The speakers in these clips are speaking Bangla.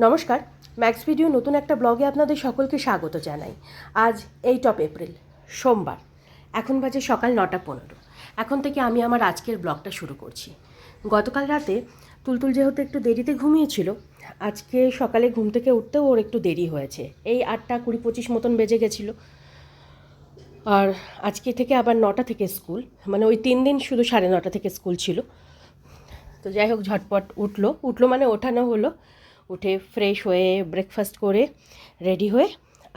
নমস্কার ম্যাক্স ভিডিও নতুন একটা ব্লগে আপনাদের সকলকে স্বাগত জানাই। আজ এইট অফ এপ্রিল সোমবার। এখন বাজে সকাল নটা পনেরো। এখন থেকে আমি আমার আজকের ব্লগটা শুরু করছি। গতকাল রাতে তুলতুল যেহেতু একটু দেরিতে ঘুমিয়েছিল, আজকে সকালে ঘুম থেকে উঠতেও ওর একটু দেরি হয়েছে। এই আটটা কুড়ি পঁচিশ মতন বেজে গেছিল। আর আজকে থেকে আবার নটা থেকে স্কুল মানে ওই তিন দিন শুধু সাড়ে নটা থেকে স্কুল ছিল। তো যাই হোক, ঝটপট উঠল। উঠল মানে ওঠানো হলো। উঠে ফ্রেশ হয়ে ব্রেকফাস্ট করে রেডি হয়ে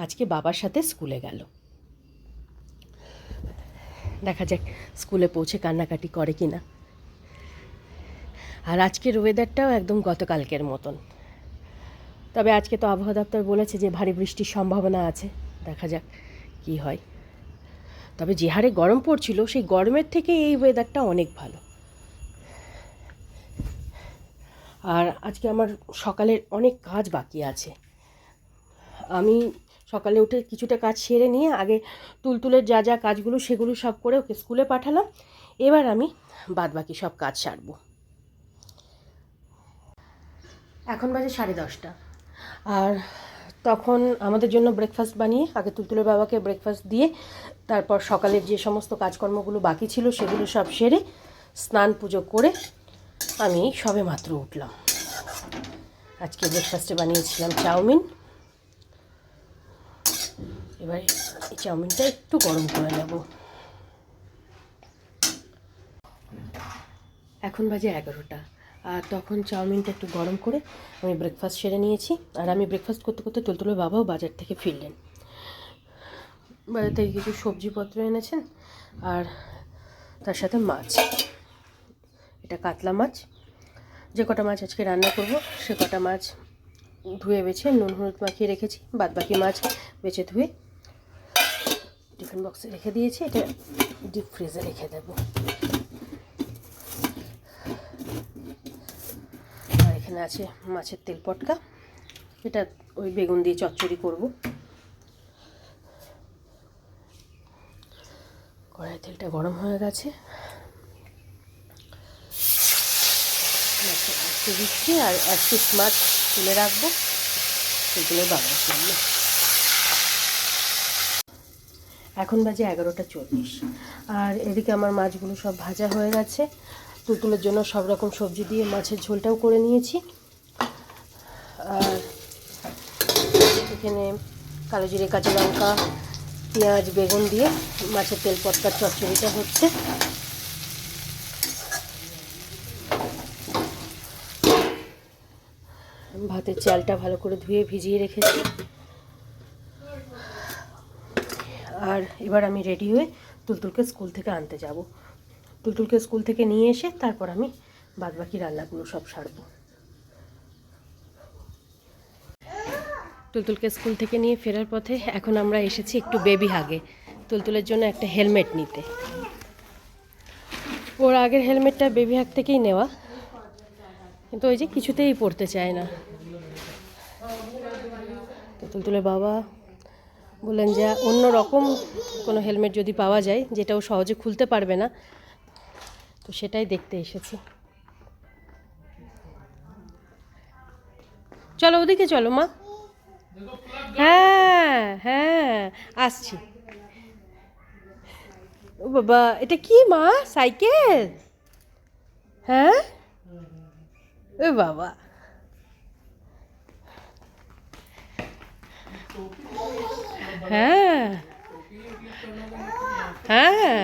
আজকে বাবার সাথে স্কুলে গেল। দেখা যাক স্কুলে পৌঁছে কান্নাকাটি করে কি না আর আজকের ওয়েদারটাও একদম গতকালকের মতন। তবে আজকে তো আবহাওয়া দপ্তর বলেছে যে ভারী বৃষ্টির সম্ভাবনা আছে। দেখা যাক কি হয়। তবে যে হারে গরম পড়ছিল, সেই গরমের থেকে এই ওয়েদারটা অনেক ভালো। আর আজকে আমার সকালের অনেক কাজ বাকি আছে। আমি সকালে উঠে কিছুটা কাজ সেরে নিয়ে আগে তুলতুলের যা যা কাজগুলো সেগুলো সব করে ওকে স্কুলে পাঠালাম। এবার আমি বাদ বাকি সব কাজ সারবো। এখন বাজে সাড়ে দশটা। আর তখন আমাদের জন্য ব্রেকফাস্ট বানিয়ে আগে তুলতুলের বাবাকে ব্রেকফাস্ট দিয়ে তারপর সকালের যে সমস্ত কাজকর্মগুলো বাকি ছিল সেগুলো সব সেরে স্নান পুজো করে আমি সবে মাত্র উঠলাম। আজকে ব্রেকফাস্টে বানিয়েছিলাম চাউমিন। এবার এই চাউমিনটা একটু গরম করে নেব। এখন বাজে এগারোটা। আর তখন চাউমিনটা একটু গরম করে আমি ব্রেকফাস্ট সেরে নিয়েছি। আর আমি ব্রেকফাস্ট করতে করতে তুলতুলের বাবাও বাজার থেকে ফিরলেন। বাজার থেকে কিছু সবজিপত্র এনেছেন আর তার সাথে মাছ। এটা কাতলা মাছ। যে কটা মাছ আজকে রান্না করব, সে কটা মাছ ধুয়ে বেছে, নুন, হলুদ মাখিয়ে রেখেছি বাদ বাকি মাছ বেছে ধুয়ে টিফিন বক্সে রেখে দিয়েছি, এটা ডিপ ফ্রিজে রেখে দেবো। আর এখানে আছে মাছের তেল পটকা। এটা ওই বেগুন দিয়ে চচ্চড়ি করব। কড়াই তেলটা গরম হয়ে গেছে। মাছটা ভাজতে দিচ্ছি আর এক পিস মাছ তুলে রাখব। সেগুলো বাবার জন্য এখন বাজে এগারোটা চল্লিশ। আর এদিকে আমার মাছগুলো সব ভাজা হয়ে গেছে। তুতুলের জন্য সব রকম সবজি দিয়ে মাছের ঝোলটাও করে নিয়েছি। আর এখানে কালো জিরে, কাঁচা লঙ্কা, পেঁয়াজ, বেগুন দিয়ে মাছের তেল পটকার চচ্চড়িটা হচ্ছে। ভাতের চালটা ভালো করে ধুয়ে ভিজিয়ে রেখেছি। আর এবার আমি রেডি হয়ে তুলতুলকে স্কুল থেকে আনতে যাব। তুলতুলকে স্কুল থেকে নিয়ে এসে তারপর আমি বাদবাকি রান্নাগুলো সব সারবো। তুলতুলকে স্কুল থেকে নিয়ে ফেরার পথে এখন আমরা এসেছি একটু বেবি হাগে তুলতুলের জন্য একটা হেলমেট নিতে। ওর আগের হেলমেটটা বেবি হাগ থেকেই নেওয়া। কিন্তু ওই যে কিছুতেই পড়তে চায় না। তো তুলতুলের বাবা বললেন যে অন্য রকম কোনো হেলমেট যদি পাওয়া যায়, যেটা ও সহজে খুলতে পারবে না, তো সেটাই দেখতে এসেছি। চলো ওদিকে চলো মা। হ্যাঁ হ্যাঁ আসছি। ও বাবা, এটা কি মা? সাইকেল? হ্যাঁ? ও বাবা হ্যাঁ হ্যাঁ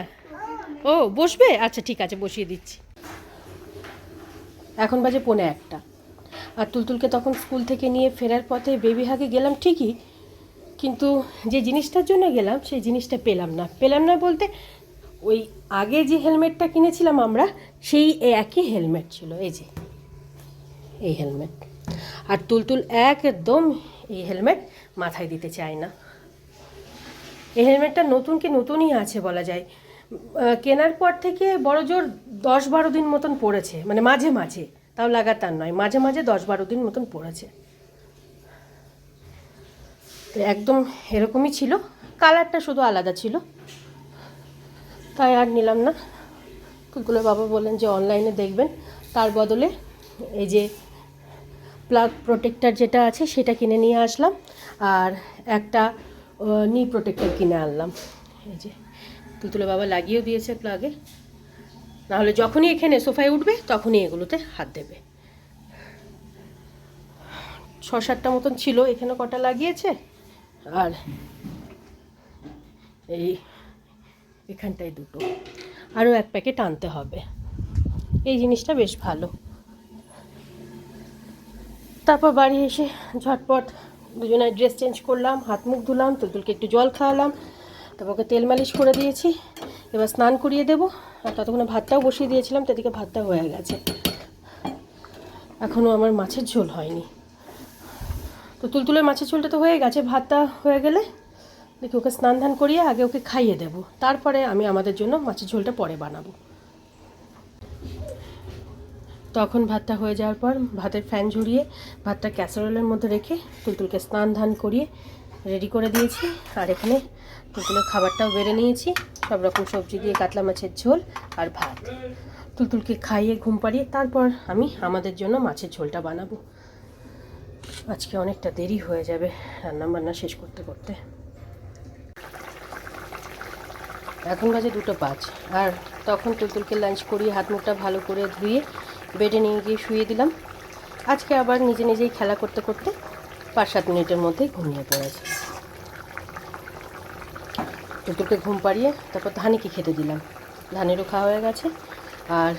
ও বসবে? আচ্ছা ঠিক আছে, বসিয়ে দিচ্ছি। এখন বাজে পৌনে একটা। আর তুলতুলকে তখন স্কুল থেকে নিয়ে ফেরার পথে বেবি হাগে গেলাম ঠিকই, কিন্তু যে জিনিসটার জন্য গেলাম, সেই জিনিসটা পেলাম না। পেলাম না বলতে, ওই আগে যে হেলমেটটা কিনেছিলাম আমরা, সেই একই হেলমেট ছিল, এই যে। এই হেলমেট আর তুলতুল একদম এই হেলমেট মাথায় দিতে চায় না। এই হেলমেটটা নতুন কি নতুনই আছে বলা যায়। কেনার পর থেকে বড় জোর দশ বারো দিন মতন পড়েছে। মানে মাঝে মাঝে, তাও লাগাতার নয়, মাঝে মাঝে দশ বারো দিন মতন পড়েছে। একদম এরকমই ছিল, কালারটা শুধু আলাদা ছিল। তাই আর নিলাম না। কুলকুলের বাবা বললেন যে অনলাইনে দেখবেন। তার বদলে এই যে প্লাগ প্রোটেক্টার যেটা আছে সেটা কিনে নিয়ে আসলাম আর একটা নি প্রোটেক্টার কিনে আনলাম। এই যে, তুলতুলে বাবা লাগিয়েও দিয়েছে প্লাগে নাহলে যখনই এখানে সোফায় উঠবে, তখনই এগুলোতে হাত দেবে। ছ সাতটা মতন ছিল, এখানে কটা লাগিয়েছে? আর এই এখানটায় দুটো। আরও এক প্যাকেট আনতে হবে। এই জিনিসটা বেশ ভালো। তারপর বাড়ি এসে ঝটপট দুজনে ড্রেস চেঞ্জ করলাম, হাত মুখ ধুলাম তুলতুলকে একটু জল খাওয়ালাম, তারপর ওকে তেল মালিশ করে দিয়েছি, এবার স্নান করিয়ে দেবো, আর ততক্ষণে ভাতটাও বসিয়ে দিয়েছিলাম তাদেরকে ভাতটা হয়ে গেছে। এখনও আমার মাছের ঝোল হয়নি। তো তুলতুলের মাছের ঝোলটা তো হয়ে গেছে, ভাতটা হয়ে গেলে দেখি ওকে স্নান ধান করিয়ে আগে ওকে খাইয়ে দেবো। তারপরে আমি আমাদের জন্য মাছের ঝোলটা পরে বানাবো। তখন ভাতটা হয়ে যাওয়ার পর ভাতের ফ্যান ঝরিয়ে ভাতটা ক্যাসারোলের মধ্যে রেখে তুলতুলকে স্নান ধান করিয়ে রেডি করে দিয়েছি। আর এখানে তুলতুলের খাবারটাও বেড়ে নিয়েছি। সব রকম সবজি দিয়ে কাতলা মাছের ঝোল আর ভাত। তুলতুলকে খাইয়ে ঘুম পাড়িয়ে তারপর আমি আমাদের জন্য মাছের ঝোলটা বানাবো। আজকে অনেকটা দেরি হয়ে যাবে রান্না বান্না শেষ করতে করতে। এখন বাজে দুটো পাঁচ। আর তখন তুলতুলকে লাঞ্চ করিয়ে হাত মুখটা ভালো করে ধুয়ে বেডে নিয়ে গিয়ে শুয়ে দিলাম। আজকে আবার নিজে নিজেই খেলা করতে করতে পাঁচ সাত মিনিটের মধ্যেই ঘুমিয়ে পড়েছে। তুলতুলকে ঘুম পাড়িয়ে তারপর ধানিকে খেতে দিলাম। ধানেরও খাওয়া হয়ে গেছে। আর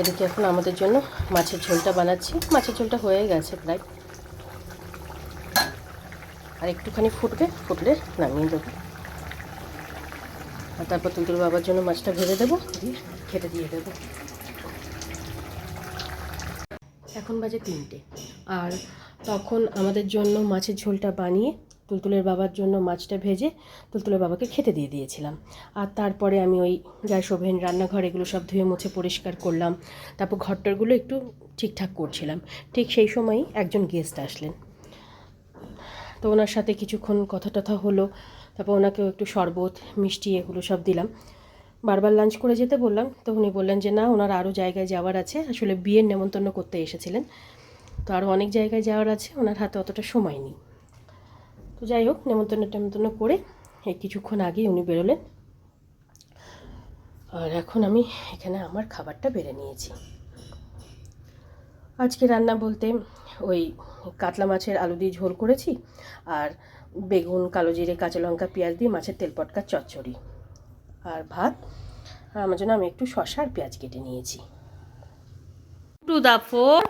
এদিকে এখন আমাদের জন্য মাছের ঝোলটা বানাচ্ছি। মাছের ঝোলটা হয়ে গেছে প্রায়। আর একটুখানি ফুটবে, ফুটলে নামিয়ে দেবো। আর তারপর তুলতুল বাবার জন্য মাছটা ভেজে দেবো, দিয়ে খেতে দিয়ে দেবো। এখন বাজে তিনটে। আর তখন আমাদের জন্য মাছের ঝোলটা বানিয়ে তুলতুলের বাবার জন্য মাছটা ভেজে তুলতুলের বাবাকে খেতে দিয়ে দিয়েছিলাম। আর তারপরে আমি ওই গ্যাস ওভেন, রান্নাঘর এগুলো সব ধুয়ে মুছে পরিষ্কার করলাম। তারপর ঘরটরগুলো একটু ঠিকঠাক করছিলাম। ঠিক সেই সময়ই একজন গেস্ট আসলেন। তো ওনার সাথে কিছুক্ষণ কথা টথা হলো। তারপর ওনাকেও একটু শরবত, মিষ্টি এগুলো সব দিলাম। বারবার লাঞ্চ করে যেতে বললাম, তো উনি বললেন যে, না, ওনার আরও জায়গায় যাওয়ার আছে। আসলে বিয়ের নেমন্তন্ন করতে এসেছিলেন। তো আরও অনেক জায়গায় যাওয়ার আছে, ওনার হাতে অতটা সময় নেই। তো যাই হোক, নেমন্তন্ন টেমন্তন্ন করে এই কিছুক্ষণ আগেই উনি বেরোলেন। আর এখন আমি এখানে আমার খাবারটা বেড়ে নিয়েছি। আজকে রান্না বলতে ওই কাতলা মাছের আলু দিয়ে ঝোল করেছি, আর বেগুন, কালো জিরে, কাঁচা লঙ্কা, পেঁয়াজ দিয়ে মাছের তেল পটকার চচ্চড়ি। আর ভাত। আর আমার জন্য আমি একটু শশা পেঁয়াজ কেটে নিয়েছি। টু দা ফোর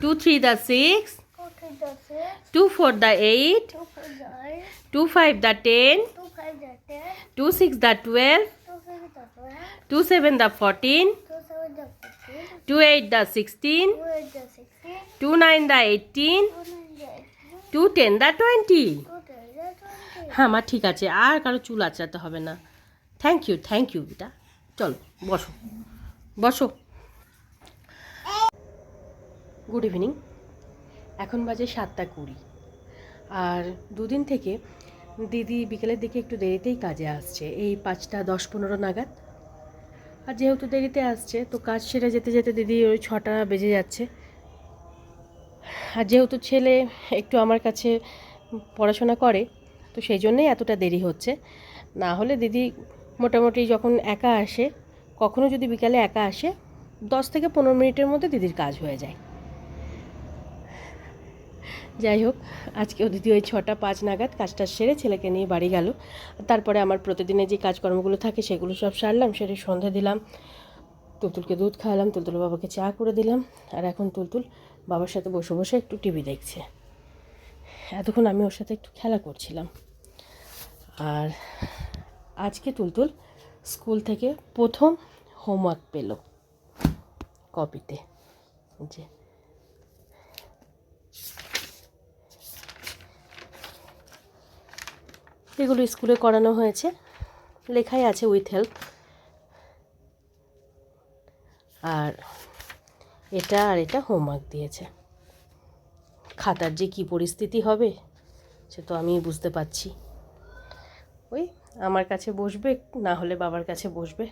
টু থ্রি দা সিক্স টু ফোর দা এইট টু ফাইভ দা টেন টু সিক্স দা টুয়েলভ টু সেভেন দা ফোরটিন টু এইট দা সিক্সটিন টু নাইন দা এইটিন টু টেন দা টোয়েন্টি হ্যাঁ আমার ঠিক আছে। আর কারও চুল আঁচড়াতে হবে না। থ্যাংক ইউ থ্যাংক ইউ বেটা। চলো, বসো। বসো। গুড ইভিনিং এখন বাজে সাতটা কুড়ি। আর দুদিন থেকে দিদি বিকেলের দিকে একটু দেরিতেই কাজে আসছে, এই পাঁচটা দশ পনেরো নাগাদ। আর যেহেতু দেরিতে আসছে, তো কাজ সেরে যেতে যেতে দিদি ওই ছটা বেজে যাচ্ছে। আর যেহেতু ছেলে একটু আমার কাছে পড়াশোনা করে তো সেই জন্যেই এতটা দেরি হচ্ছে। না হলে দিদি মোটামুটি যখন একা আসে, কখনো যদি বিকালে একা আসে, দশ থেকে পনেরো মিনিটের মধ্যে দিদির কাজ হয়ে যায়। যাই হোক, আজকেও দিদি ওই ছটা পাঁচ নাগাদ কাজটা সেরে ছেলেকে নিয়ে বাড়ি গেল। তারপরে আমার প্রতিদিনের যে কাজকর্মগুলো থাকে সেগুলো সব সারলাম, সেরে সন্ধে দিলাম। তুলতুলকে দুধ খাওয়ালাম তুলতুল বাবাকে চা করে দিলাম। আর এখন তুলতুল বাবার সাথে বসে বসে একটু টিভি দেখছে। এতক্ষণ আমি ওর সাথে একটু খেলা করছিলাম। আর আজকে তুলতুল স্কুল থেকে প্রথম হোমওয়ার্ক পেল কপিতে। যে এগুলো স্কুলে করানো হয়েছে। লেখাই আছে উইথ হেল্প আর এটা আর এটা হোমওয়ার্ক দিয়েছে। খাতার যে কী পরিস্থিতি হবে, সে তো আমি বুঝতে পারছি। ওই আমার কাছে বসবে, না হলে বাবার কাছে বসবে।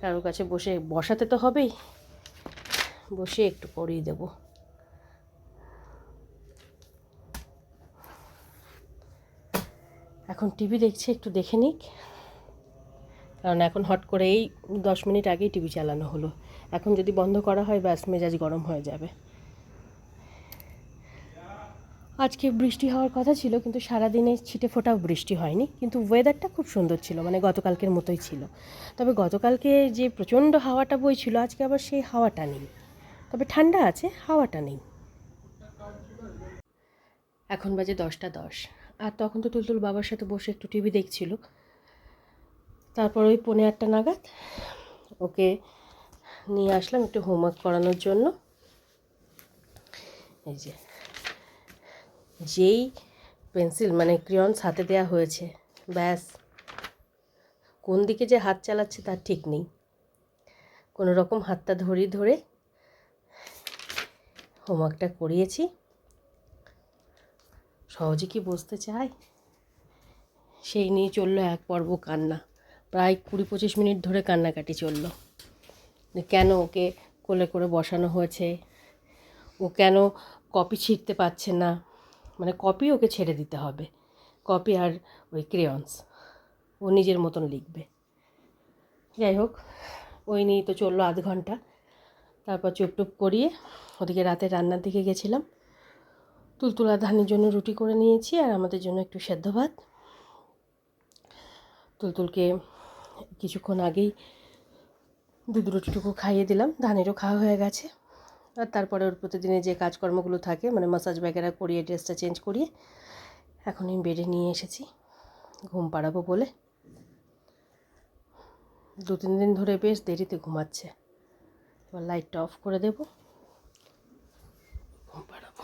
কারোর কাছে বসে, বসাতে তো হবেই। বসে একটু করিয়ে দেব। এখন টিভি দেখছে, একটু দেখে নিক। কারণ এখন হট করে এই দশ মিনিট আগেই টিভি চালানো হলো। এখন যদি বন্ধ করা হয়, ব্যাস, মেজাজ গরম হয়ে যাবে। আজকে বৃষ্টি হওয়ার কথা ছিল, কিন্তু সারাদিনে ছিটে ফোটাও বৃষ্টি হয়নি। কিন্তু ওয়েদারটা খুব সুন্দর ছিল মানে গতকালকের মতোই ছিল। তবে গতকালকে যে প্রচণ্ড হাওয়াটা বইছিল, আজকে আবার সেই হাওয়াটা নেই। তবে ঠান্ডা আছে, হাওয়াটা নেই। এখন বাজে দশটা দশ। আর তখন তো তুলতুল বাবার সাথে বসে একটু টিভি দেখছিল। তারপর ওই পনে আটটা নাগাদ ওকে নিয়ে আসলাম একটু হোমওয়ার্ক করানোর জন্য। এই যে যেই পেন্সিল মানে ক্রিয়ন্স হাতে দেওয়া হয়েছে, ব্যাস। কোন দিকে যে হাত চালাচ্ছে তার ঠিক নেই। কোনো রকম হাতটা ধরি ধরে হোমওয়ার্কটা করিয়েছি। সহজে কি বসতে চায়? সেই নিয়ে চলল এক পর্ব কান্না। প্রায় কুড়ি পঁচিশ মিনিট ধরে কান্নাকাটি চলল। কেন ওকে কোলে করে বসানো হয়েছে? ও কেন কপি ছিঁড়তে পারছে না? মানে কপি ওকে ছেড়ে দিতে হবে। কপি আর ওই ক্রেয়ন্স ও নিজের মতন লিখবে। যাই হোক, ওই নিয়েই তো চলল আধ ঘণ্টা। তারপর চুপটুপ করিয়ে ওদিকে রাতে রান্নার দিকে গেছিলাম। তুলতুলা ধানের জন্য রুটি করে নিয়েছি আর আমাদের জন্য একটু সেদ্ধ ভাত। তুলতুলকে কিছুক্ষণ আগেই দুধ রুটিটুকু খাইয়ে দিলাম। ধানেরও খাওয়া হয়ে গেছে। আর তারপরে ওর প্রতিদিনে যে কাজকর্মগুলো থাকে মানে মাসাজ ব্যাগেরা করিয়ে ড্রেসটা চেঞ্জ করিয়ে, এখন আমি বেডে নিয়ে এসেছি, ঘুম পাড়াবো বলে। দু, তিন দিন ধরে বেশ দেরিতে ঘুমাচ্ছে। এবার লাইটটা অফ করে দেব। ঘুম পাড়াবো।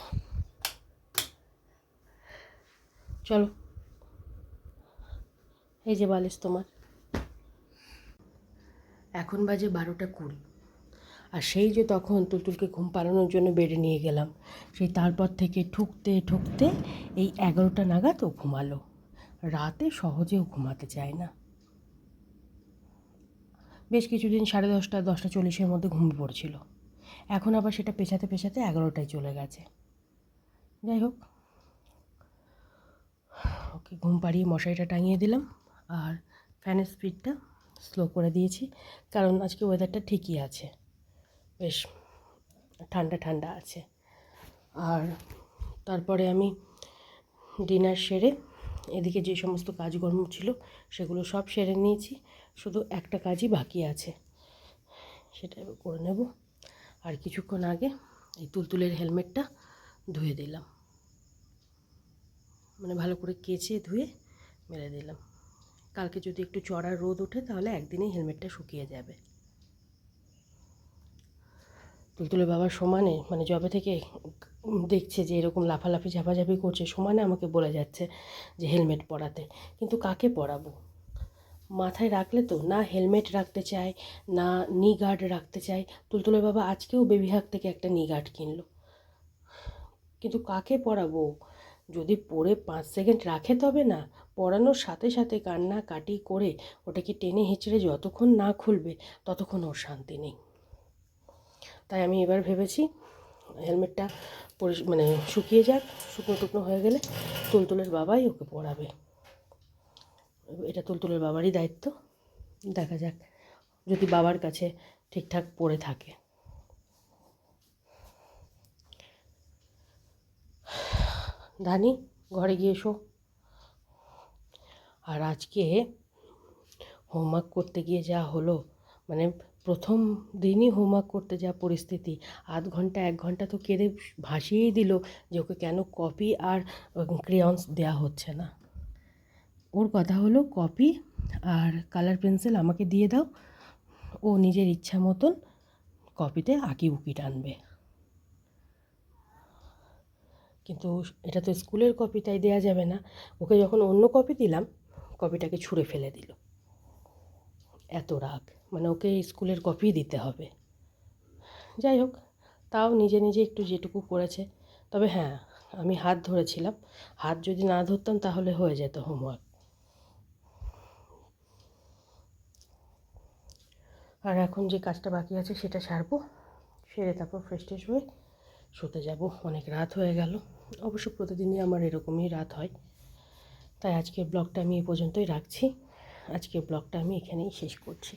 চলো। এই যে বালিশ তোমার। এখন বাজে বারোটা কুড়ি। আর সেই যে তখন তুলতুলকে ঘুম পাড়ানোর জন্য বেডে নিয়ে গেলাম, সেই তারপর থেকে ঠুকতে ঠুকতে এই এগারোটা নাগাদ ও ঘুমালো। রাতে সহজেও ঘুমাতে চায় না। বেশ কিছুদিন সাড়ে দশটা দশটা চল্লিশের মধ্যে ঘুম পড়ছিল। এখন আবার সেটা পেছাতে পেছাতে এগারোটায় চলে গেছে। যাই হোক, ওকে ঘুম পাড়িয়ে মশারিটা টাঙিয়ে দিলাম আর ফ্যানের স্পিডটা স্লো করে দিয়েছি, কারণ আজকে ওয়েদারটা ঠিকই আছে। বেশ ঠান্ডা ঠান্ডা আছে। আর তারপরে আমি ডিনার সেরে এদিকে যে সমস্ত কাজকর্ম ছিল সেগুলো সব সেরে নিয়েছি, শুধু একটা কাজই বাকি আছে, সেটা করে নেব। আর কিছুক্ষণ আগে এই তুলতুলের হেলমেটটা ধুয়ে দিলাম। মানে ভালো করে কেচে ধুয়ে মেরে দিলাম। কালকে যদি একটু চড়া রোদ ওঠে তাহলে একদিনেই হেলমেটটা শুকিয়ে যাবে। তুলতুলে বাবা সমানে মানে জবে থেকে দেখছে যে এরকম লাফালাফি, ঝাপাঝাপি করছে, সমানে আমাকে বলে যাচ্ছে যে হেলমেট পরাতে। কিন্তু কাকে পরাবো? মাথায় রাখলে তো, না হেলমেট রাখতে চায়, না নি গার্ড রাখতে চায়। তুলতুলে বাবা আজকেও বেবি হাক থেকে একটা নি গার্ড কিনলো। কিন্তু কাকে পরাবো? যদি পরে পাঁচ সেকেন্ড রাখে তবে না, পরানোর সাথে সাথে কান্না কাটি করে ওটাকে টেনে হেঁচড়ে যতক্ষণ না খুলবে, ততক্ষণ ওর শান্তি নেই। তাই আমি এবার ভেবেছি হেলমেটটা পরি মানে শুকিয়ে যাক, শুকনো টুকনো হয়ে গেলে তুলতুলের বাবাই ওকে পরাবে এটা তুলতুলের বাবারই দায়িত্ব। দেখা যাক, যদি বাবার কাছে ঠিকঠাক পড়ে থাকে। ধানি ঘরে গিয়ে এসো। আর আজকে হোমওয়ার্ক করতে গিয়ে যা হলো মানে প্রথম দিনই হোমওয়ার্ক করতে যা পরিস্থিতি। আধ ঘণ্টা, এক ঘণ্টা তো কেঁদে ভাসিয়েই দিল যে ওকে কেন কপি আর ক্রেয়ন্স দেওয়া হচ্ছে না। ওর কথা হলো কপি আর কালার পেন্সিল আমাকে দিয়ে দাও। ও নিজের ইচ্ছা মতন কপিতে আঁকি উকি টানবে। কিন্তু এটা তো স্কুলের কপি তাই দেওয়া যাবে না। ওকে যখন অন্য কপি দিলাম কপিটাকে ছুঁড়ে ফেলে দিল। এত রাগ। মানে ওকে স্কুলের কপি দিতে হবে। যাই হোক, তাও নিজে নিজে একটু যেটুকু করেছে। তবে হ্যাঁ আমি হাত ধরেছিলাম। হাত যদি না ধরতাম তাহলে হয়ে যেত হোমওয়ার্ক আর এখন যে কাজটা বাকি আছে সেটা সারবো। সেরে তারপর ফ্রেশ ট্রেশ হয়ে শুতে যাব। অনেক রাত হয়ে গেল। অবশ্য প্রতিদিনই আমার এরকমই রাত হয়। তাই আজকের ব্লগটা আমি এ পর্যন্তই রাখছি। আজকের ব্লগটা আমি এখানেই শেষ করছি।